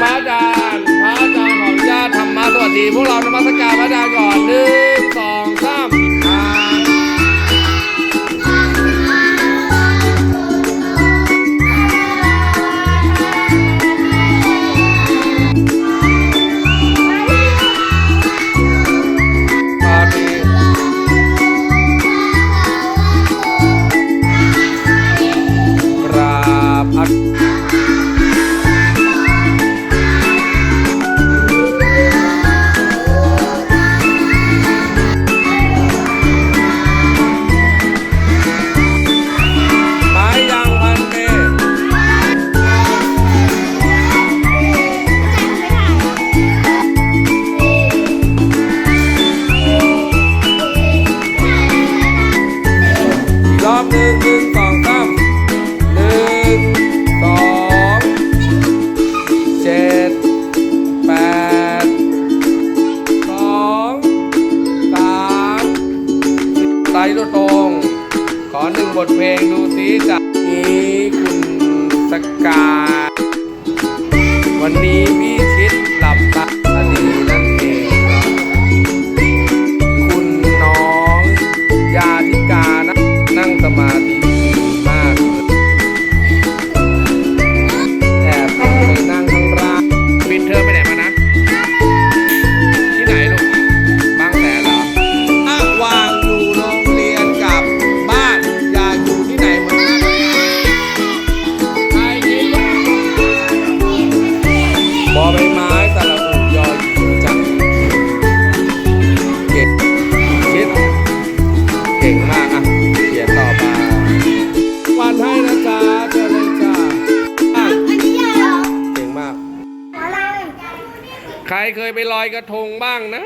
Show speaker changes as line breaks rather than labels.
พระอาจารย์พระอาจารย์ของญาติธรรมะสวัสดี พวกเรานมัสการพระอาจารย์ก่อนหนึ่งสองสามอ่า หนึ่งหนึ่งสองสามหนึ่งสองเจ็ดแปดสองสามไตรตรง ขอหนึ่งบทเพลงดูซิจากนี้คุณสกา ไม้สระอุยอหญิงจังเก่งคิดเก่งมากอะเขียนต่อมาวันให้นะจ๊ะเจอเลยจ้าอะเก่งมาก ใครเคยไปลอยกระทงบ้างนะ